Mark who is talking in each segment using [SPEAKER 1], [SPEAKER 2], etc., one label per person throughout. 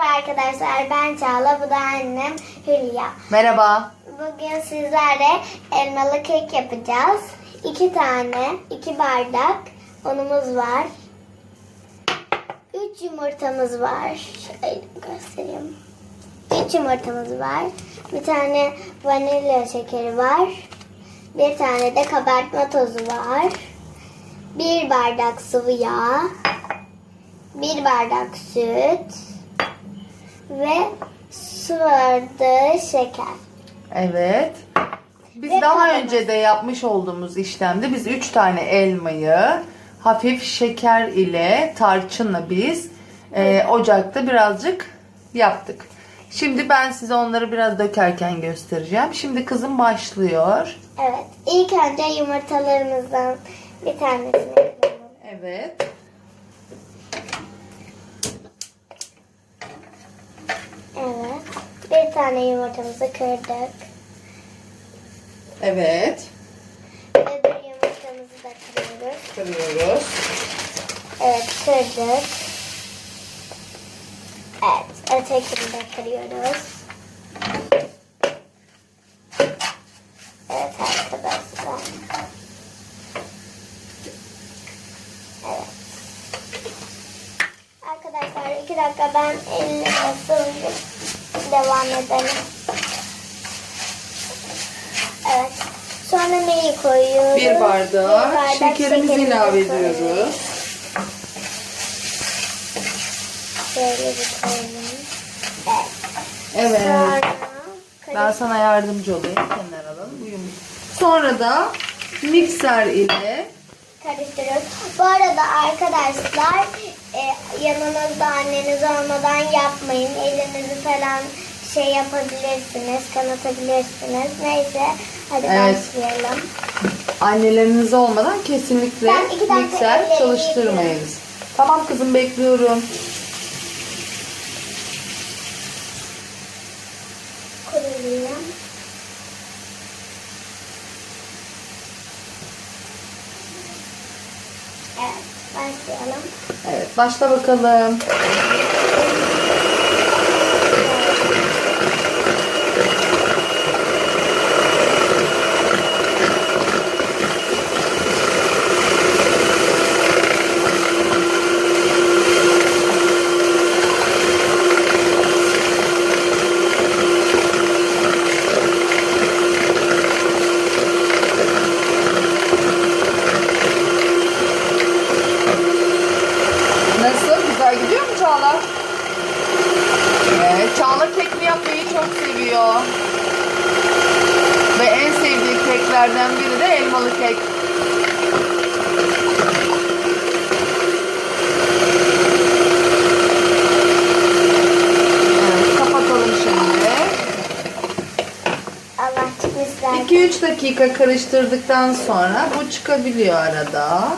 [SPEAKER 1] Merhaba arkadaşlar ben Çağla bu da annem Hülya.
[SPEAKER 2] Merhaba.
[SPEAKER 1] Bugün sizlerle elmalı kek yapacağız. İki tane, iki bardak unumuz var. Üç yumurtamız var. Şöyle göstereyim. Üç yumurtamız var. Bir tane vanilya şekeri var. Bir tane de kabartma tozu var. Bir bardak sıvı yağ. Bir bardak süt. Ve su vardı şeker.
[SPEAKER 2] Evet. Biz
[SPEAKER 1] Ve
[SPEAKER 2] daha
[SPEAKER 1] kavanoz.
[SPEAKER 2] önce de yapmış olduğumuz işlemde biz 3 tane elmayı hafif şeker ile tarçınla biz e, ocakta birazcık yaptık. Şimdi ben size onları biraz dökerken göstereceğim. Şimdi kızım başlıyor.
[SPEAKER 1] Evet. İlk önce yumurtalarımızdan bir tanesini.
[SPEAKER 2] Evet.
[SPEAKER 1] Evet. Bir tane yumurtamızı kırdık.
[SPEAKER 2] Evet.
[SPEAKER 1] Öbür yumurtamızı da kırıyoruz.
[SPEAKER 2] Kırıyoruz.
[SPEAKER 1] Evet kırdık. Evet. Ötekini de kırıyoruz. Evet arkadaşlar. Evet. Arkadaşlar iki dakika ben elimi ısırıp devam edelim. Evet. Sonra neyi koyuyoruz?
[SPEAKER 2] Bir bardak,
[SPEAKER 1] Bir bardak
[SPEAKER 2] şekerimizi
[SPEAKER 1] şekerimizi
[SPEAKER 2] ilave
[SPEAKER 1] koyuyoruz.
[SPEAKER 2] ediyoruz.
[SPEAKER 1] Şöyle bir koyalım. Evet.
[SPEAKER 2] Evet.
[SPEAKER 1] Sonra
[SPEAKER 2] Ben sana yardımcı olayım. Kenara alalım. Yumurta. Sonra da mikser ile
[SPEAKER 1] karıştırıyoruz. Bu arada arkadaşlar e, yanınızda anneniz olmadan yapmayın. Elinizi falan şey yapabilirsiniz, kanatabilirsiniz. Neyse hadi
[SPEAKER 2] Evet.
[SPEAKER 1] başlayalım.
[SPEAKER 2] Anneleriniz olmadan kesinlikle
[SPEAKER 1] Ben iki dakika
[SPEAKER 2] mikser çalıştırmayınız. Tamam kızım bekliyorum.
[SPEAKER 1] Evet, başlayalım.
[SPEAKER 2] Evet başla bakalım. Nasıl? Güzel gidiyor mu Çağla? Evet, Çağla kekli yapmayı çok seviyor. Ve en sevdiği keklerden biri de elmalı kek. Evet, kapatalım şimdi.
[SPEAKER 1] Allah çıkmışlar.
[SPEAKER 2] 2-3 dakika karıştırdıktan sonra bu çıkabiliyor arada.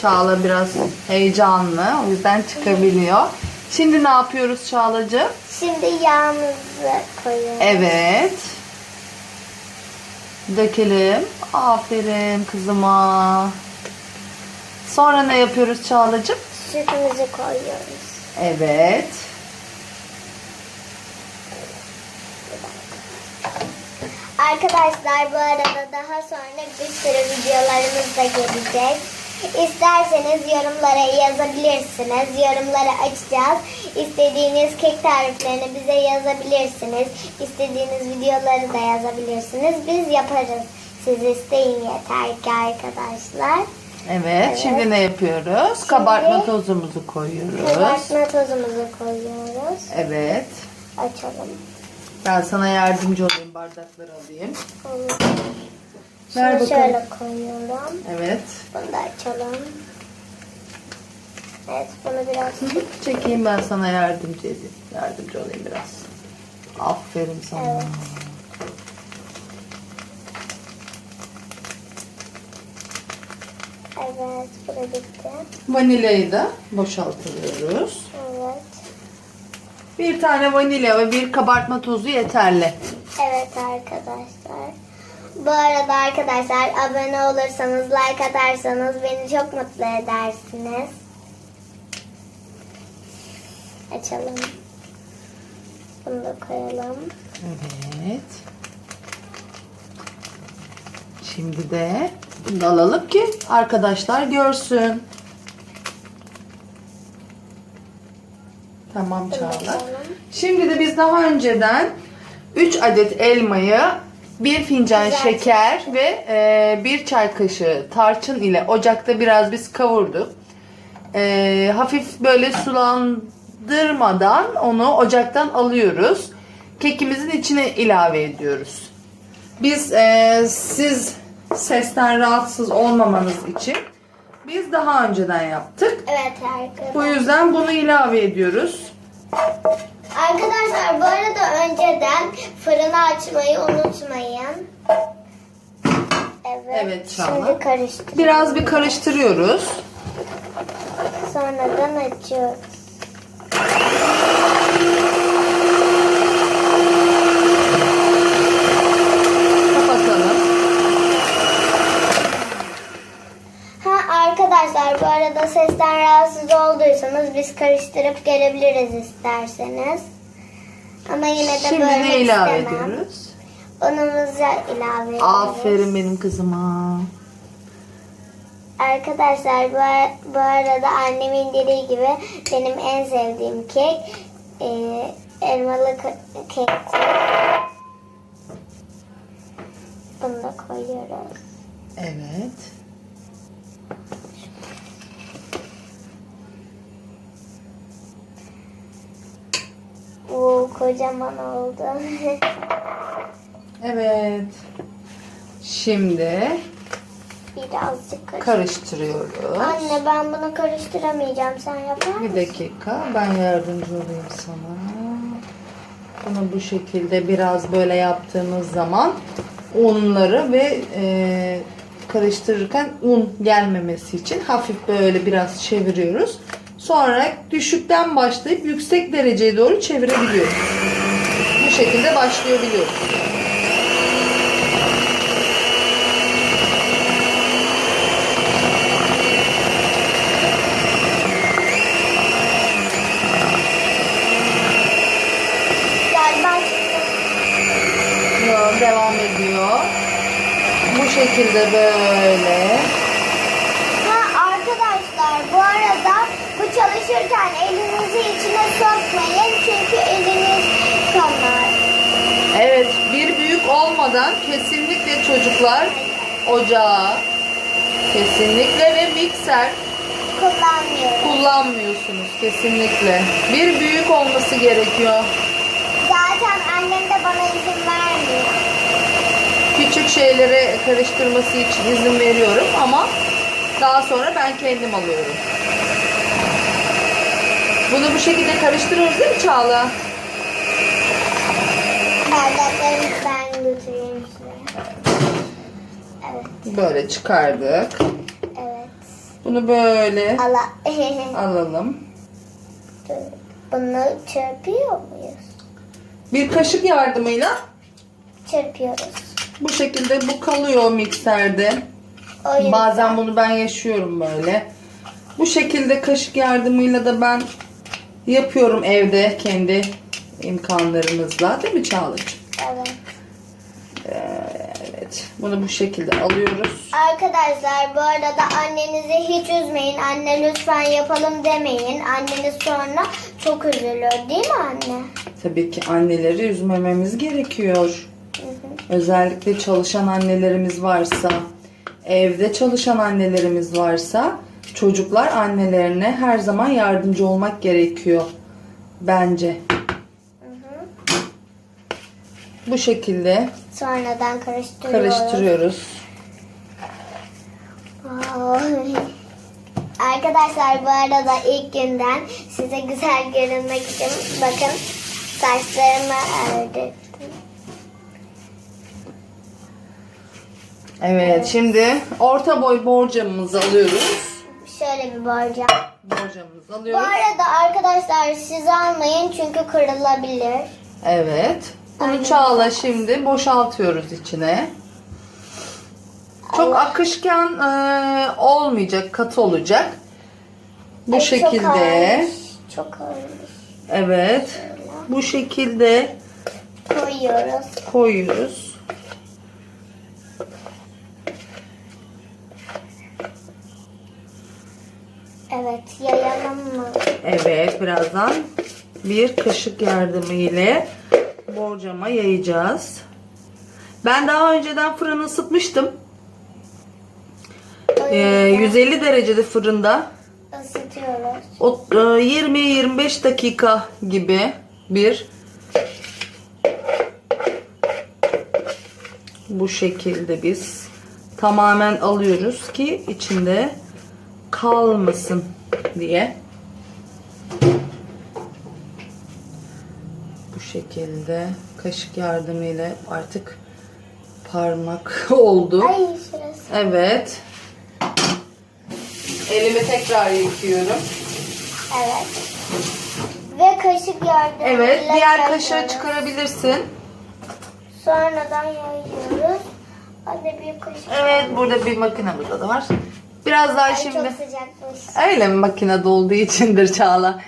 [SPEAKER 2] Çağla biraz heyecanlı. O yüzden çıkabiliyor. Şimdi ne yapıyoruz Çağlacığım?
[SPEAKER 1] Şimdi yağımızı koyuyoruz.
[SPEAKER 2] Evet. Dökelim. Aferin kızıma. Sonra ne yapıyoruz Çağlacığım?
[SPEAKER 1] Sütümüzü koyuyoruz.
[SPEAKER 2] Evet.
[SPEAKER 1] Arkadaşlar bu arada daha sonra bir sürü videolarımız da gelecek. İsterseniz yorumlara yazabilirsiniz. Yorumları açacağız. İstediğiniz kek tariflerini bize yazabilirsiniz. İstediğiniz videoları da yazabilirsiniz. Biz yaparız. Siz isteyin yeter ki arkadaşlar.
[SPEAKER 2] Evet.
[SPEAKER 1] Evet.
[SPEAKER 2] Şimdi ne yapıyoruz? Kabartma tozumuzu koyuyoruz.
[SPEAKER 1] Kabartma tozumuzu koyuyoruz.
[SPEAKER 2] Evet.
[SPEAKER 1] Açalım.
[SPEAKER 2] Ben sana yardımcı olayım. Bardakları alayım.
[SPEAKER 1] Onu
[SPEAKER 2] Ver
[SPEAKER 1] Şunu
[SPEAKER 2] bakalım.
[SPEAKER 1] şöyle koyuyorum.
[SPEAKER 2] Evet.
[SPEAKER 1] Bunu da açalım. Evet bunu biraz
[SPEAKER 2] Hı hı. Çekeyim ben sana yardımcı edeyim. Yardımcı olayım biraz. Aferin sana.
[SPEAKER 1] Evet. Evet bu da bitti.
[SPEAKER 2] Vanilyayı da boşaltıyoruz.
[SPEAKER 1] Evet.
[SPEAKER 2] Bir tane vanilya ve bir kabartma tozu yeterli.
[SPEAKER 1] Evet arkadaşlar. Bu arada arkadaşlar abone olursanız, like atarsanız beni çok mutlu edersiniz. Açalım. Bunu da koyalım.
[SPEAKER 2] Evet. Şimdi de bunu da alalım ki arkadaşlar görsün. Tamam Çağla. Şimdi de biz daha önceden 3 adet elmayı, 1 fincan
[SPEAKER 1] Güzel
[SPEAKER 2] şeker ve e, 1 çay kaşığı tarçın ile ocakta biraz biz kavurduk. E, hafif böyle sulandırmadan onu ocaktan alıyoruz. Kekimizin içine ilave ediyoruz. Biz e, siz sesten rahatsız olmamanız için biz daha önceden yaptık.
[SPEAKER 1] Evet arkadaşlar.
[SPEAKER 2] Bu yüzden bunu ilave ediyoruz.
[SPEAKER 1] Arkadaşlar bu arada önceden fırını açmayı unutmayın. Evet.
[SPEAKER 2] Evet.
[SPEAKER 1] Şimdi karıştır.
[SPEAKER 2] Biraz bir karıştırıyoruz.
[SPEAKER 1] Sonradan açıyoruz.
[SPEAKER 2] Kapatalım.
[SPEAKER 1] Ha arkadaşlar bu arada sesten rahatsız olduysanız biz karıştırıp gelebiliriz isterseniz. Ama yine de
[SPEAKER 2] Şimdi
[SPEAKER 1] bölmek
[SPEAKER 2] ne ilave
[SPEAKER 1] istemem.
[SPEAKER 2] ediyoruz?
[SPEAKER 1] Unumuzu ilave ediyoruz.
[SPEAKER 2] Aferin benim kızıma.
[SPEAKER 1] Arkadaşlar bu, bu arada annemin dediği gibi benim en sevdiğim kek e, elmalı ke- kekti. Bunu da koyuyoruz.
[SPEAKER 2] Evet.
[SPEAKER 1] Kocaman oldu.
[SPEAKER 2] Evet. Şimdi
[SPEAKER 1] Birazcık karıştır.
[SPEAKER 2] karıştırıyoruz.
[SPEAKER 1] Anne ben bunu karıştıramayacağım. Sen yapar mısın?
[SPEAKER 2] Bir dakika ben yardımcı olayım sana. Bunu bu şekilde biraz böyle yaptığımız zaman unları ve e, karıştırırken un gelmemesi için hafif böyle biraz çeviriyoruz. Sonra düşükten başlayıp yüksek dereceye doğru çevirebiliyoruz. Bu şekilde başlayabiliyoruz. Devam ediyor. Bu şekilde böyle.
[SPEAKER 1] Ha arkadaşlar bu arada bu çalışırken elinizi içine sokmayın çünkü eliniz kanar.
[SPEAKER 2] Evet, bir büyük olmadan kesinlikle çocuklar ocağı kesinlikle ve mikser
[SPEAKER 1] Kullanmıyorum.
[SPEAKER 2] kullanmıyorsunuz kesinlikle. Bir büyük olması gerekiyor.
[SPEAKER 1] Zaten annem de bana izin vermiyor.
[SPEAKER 2] Küçük şeylere karıştırması için izin veriyorum ama daha sonra ben kendim alıyorum. Bunu bu şekilde karıştırıyoruz değil mi Çağla?
[SPEAKER 1] Bardaklarını ben götüreyim size. Evet,
[SPEAKER 2] Böyle çıkardık.
[SPEAKER 1] evet.
[SPEAKER 2] Bunu böyle
[SPEAKER 1] Allah.
[SPEAKER 2] alalım.
[SPEAKER 1] Bunu çırpıyor muyuz?
[SPEAKER 2] Bir kaşık yardımıyla
[SPEAKER 1] Çırpıyoruz.
[SPEAKER 2] bu şekilde bu kalıyor mikserde.
[SPEAKER 1] O yüzden.
[SPEAKER 2] Bazen bunu ben yaşıyorum böyle. Bu şekilde kaşık yardımıyla da ben yapıyorum evde kendi imkanlarımızla. Değil mi Çağla'cığım?
[SPEAKER 1] Evet.
[SPEAKER 2] Evet. Bunu bu şekilde alıyoruz.
[SPEAKER 1] Arkadaşlar bu arada annenizi hiç üzmeyin. Anne lütfen yapalım demeyin. Anneniz sonra çok üzülür değil mi anne?
[SPEAKER 2] Tabii ki anneleri üzmememiz gerekiyor.
[SPEAKER 1] Hı hı.
[SPEAKER 2] Özellikle çalışan annelerimiz varsa, evde çalışan annelerimiz varsa çocuklar annelerine her zaman yardımcı olmak gerekiyor. Bence. Bu şekilde
[SPEAKER 1] Sonradan karıştırıyoruz.
[SPEAKER 2] karıştırıyoruz.
[SPEAKER 1] Ay. Arkadaşlar bu arada ilk günden size güzel görünmek için bakın saçlarımı ördüm.
[SPEAKER 2] Evet, şimdi orta boy borcamımızı alıyoruz.
[SPEAKER 1] Şöyle bir borcam.
[SPEAKER 2] Borcamımızı
[SPEAKER 1] Bu
[SPEAKER 2] alıyoruz.
[SPEAKER 1] arada arkadaşlar siz almayın çünkü kırılabilir.
[SPEAKER 2] Evet. Bunu
[SPEAKER 1] Aynen.
[SPEAKER 2] Çağla şimdi boşaltıyoruz içine. Çok akışkan e, olmayacak, katı olacak. Bu
[SPEAKER 1] Ay, Çok
[SPEAKER 2] şekilde.
[SPEAKER 1] ağırmış. Çok ağırmış.
[SPEAKER 2] Evet. Bu şekilde
[SPEAKER 1] Koyuyoruz.
[SPEAKER 2] koyuyoruz.
[SPEAKER 1] Evet yayalım mı?
[SPEAKER 2] Evet birazdan bir kaşık yardımı ile borcama yayacağız. Ben daha önceden fırını ısıtmıştım. Ee, 150 derecede fırında
[SPEAKER 1] Isıtıyoruz.
[SPEAKER 2] o, e, 20-25 dakika gibi bir bu şekilde biz tamamen alıyoruz ki içinde kalmasın diye. Bu şekilde kaşık yardımıyla artık parmak oldu.
[SPEAKER 1] Ay.
[SPEAKER 2] Evet. Elimi tekrar yıkıyorum.
[SPEAKER 1] Evet. Ve kaşık yardımıyla
[SPEAKER 2] Evet, diğer kaşığı çıkarabilirsin.
[SPEAKER 1] Sonradan yayıyoruz. Hadi bir kaşık.
[SPEAKER 2] Evet, burada bir burada da var. Biraz daha
[SPEAKER 1] Ay,
[SPEAKER 2] şimdi.
[SPEAKER 1] Çok sıcakmış.
[SPEAKER 2] Öyle mi makinede olduğu içindir Çağla?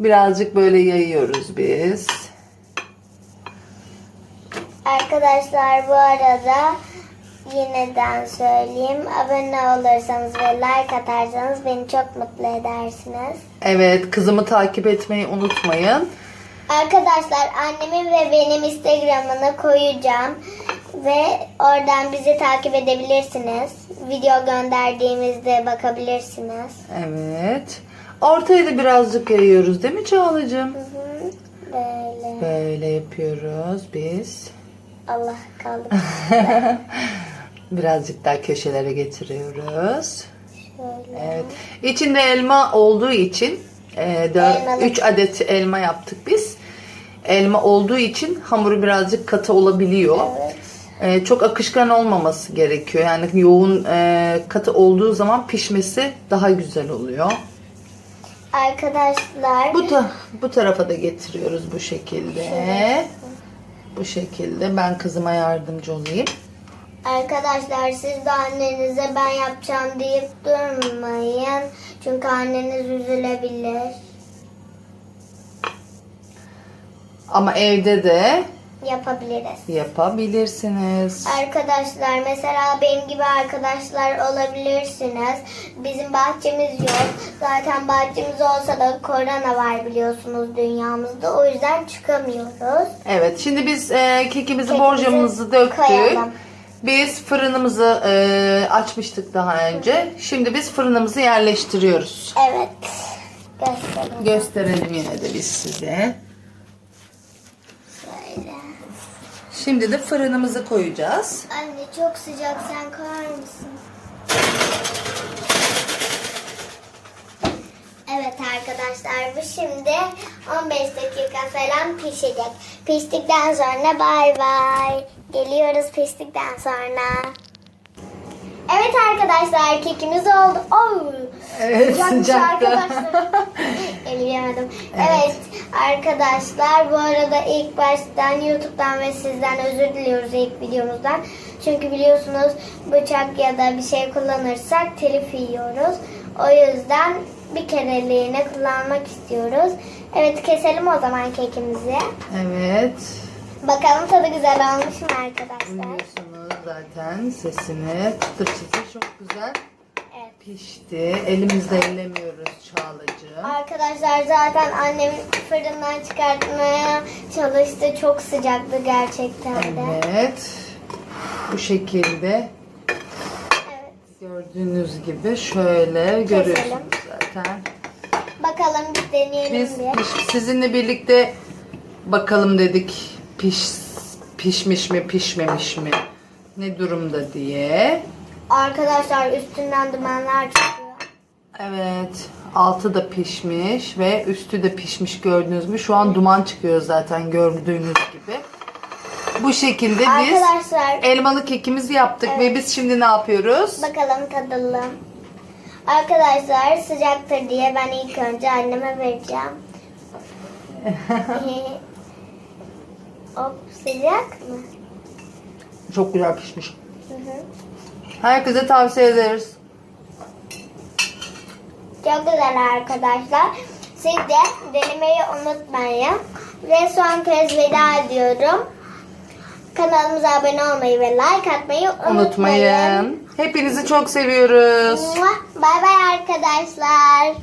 [SPEAKER 2] Birazcık böyle yayıyoruz biz.
[SPEAKER 1] Arkadaşlar bu arada yineden söyleyeyim. Abone olursanız ve like atarsanız beni çok mutlu edersiniz.
[SPEAKER 2] Evet, kızımı takip etmeyi unutmayın.
[SPEAKER 1] Arkadaşlar annemin ve benim Instagram'ını koyacağım. Ve oradan bizi takip edebilirsiniz. Video gönderdiğimizde bakabilirsiniz.
[SPEAKER 2] Evet. Ortaya da birazcık yayıyoruz değil mi Çağla'cığım?
[SPEAKER 1] Hı hı. Böyle.
[SPEAKER 2] Böyle yapıyoruz biz.
[SPEAKER 1] Allah kaldı.
[SPEAKER 2] Birazcık daha köşelere getiriyoruz.
[SPEAKER 1] Şöyle.
[SPEAKER 2] Evet. İçinde elma olduğu için. 3 adet elma yaptık biz. Elma olduğu için hamuru birazcık katı olabiliyor.
[SPEAKER 1] Evet.
[SPEAKER 2] E, çok akışkan olmaması gerekiyor. Yani yoğun e, katı olduğu zaman pişmesi daha güzel oluyor.
[SPEAKER 1] Arkadaşlar
[SPEAKER 2] Bu ta- bu tarafa da getiriyoruz bu şekilde. Bu şekilde ben kızıma yardımcı olayım.
[SPEAKER 1] Arkadaşlar siz de annenize ben yapacağım deyip durmayın. Çünkü anneniz üzülebilir.
[SPEAKER 2] Ama evde de
[SPEAKER 1] Yapabiliriz.
[SPEAKER 2] yapabilirsiniz.
[SPEAKER 1] Arkadaşlar mesela benim gibi arkadaşlar olabilirsiniz. Bizim bahçemiz yok. Zaten bahçemiz olsa da korona var biliyorsunuz dünyamızda. O yüzden çıkamıyoruz.
[SPEAKER 2] Evet şimdi biz e, kekimizi
[SPEAKER 1] Kekimizi
[SPEAKER 2] borcamımızı döktük.
[SPEAKER 1] koyalım.
[SPEAKER 2] Biz fırınımızı e, açmıştık daha önce. Şimdi biz fırınımızı yerleştiriyoruz.
[SPEAKER 1] Evet. Gösterin.
[SPEAKER 2] Gösterelim yine de biz size.
[SPEAKER 1] Böyle.
[SPEAKER 2] Şimdi de fırınımızı koyacağız.
[SPEAKER 1] Anne çok sıcak sen koyar mısın? Evet arkadaşlar bu şimdi 15 dakika falan pişecek. Piştikten sonra bay bay. Geliyoruz piştikten sonra. Evet arkadaşlar kekimiz oldu. Oh,
[SPEAKER 2] Evet, sıcaktı.
[SPEAKER 1] Eleyemedim. Evet. arkadaşlar bu arada ilk baştan YouTube'dan ve sizden özür diliyoruz ilk videomuzdan. Çünkü biliyorsunuz bıçak ya da bir şey kullanırsak telif yiyoruz. O yüzden bir kereliğine kullanmak istiyoruz. Evet keselim o zaman kekimizi.
[SPEAKER 2] Evet.
[SPEAKER 1] Bakalım tadı güzel olmuş mu arkadaşlar?
[SPEAKER 2] Duyuyorsunuz zaten sesini. Çıtır çıtır çok güzel
[SPEAKER 1] Evet.
[SPEAKER 2] pişti. Elimizle ellemiyoruz Çağlacığım.
[SPEAKER 1] Arkadaşlar zaten annem fırından çıkartmaya çalıştı. Çok sıcaktı gerçekten de.
[SPEAKER 2] Evet. Bu şekilde
[SPEAKER 1] Evet.
[SPEAKER 2] gördüğünüz gibi şöyle görüyorsunuz zaten.
[SPEAKER 1] Bakalım bir deneyelim
[SPEAKER 2] Biz
[SPEAKER 1] bir.
[SPEAKER 2] piş- sizinle birlikte bakalım dedik piş pişmiş mi pişmemiş mi ne durumda diye.
[SPEAKER 1] Arkadaşlar üstünden dumanlar çıkıyor.
[SPEAKER 2] Evet altı da pişmiş ve üstü de pişmiş gördüğünüz gibi. Şu an duman çıkıyor zaten gördüğünüz gibi. Bu şekilde biz
[SPEAKER 1] Arkadaşlar
[SPEAKER 2] elmalı kekimizi yaptık ve biz şimdi ne yapıyoruz?
[SPEAKER 1] bakalım tadalım. Arkadaşlar sıcaktır diye ben ilk önce anneme vereceğim. Hop sıcak mı?
[SPEAKER 2] Çok güzel pişmiş.
[SPEAKER 1] Hı hı.
[SPEAKER 2] Herkese tavsiye ederiz.
[SPEAKER 1] Çok güzel arkadaşlar. Siz de denemeyi unutmayın. Ve son kez veda ediyorum. Kanalımıza abone olmayı ve like atmayı unutmayın.
[SPEAKER 2] Unutmayın. Hepinizi çok seviyoruz.
[SPEAKER 1] Bay bay arkadaşlar.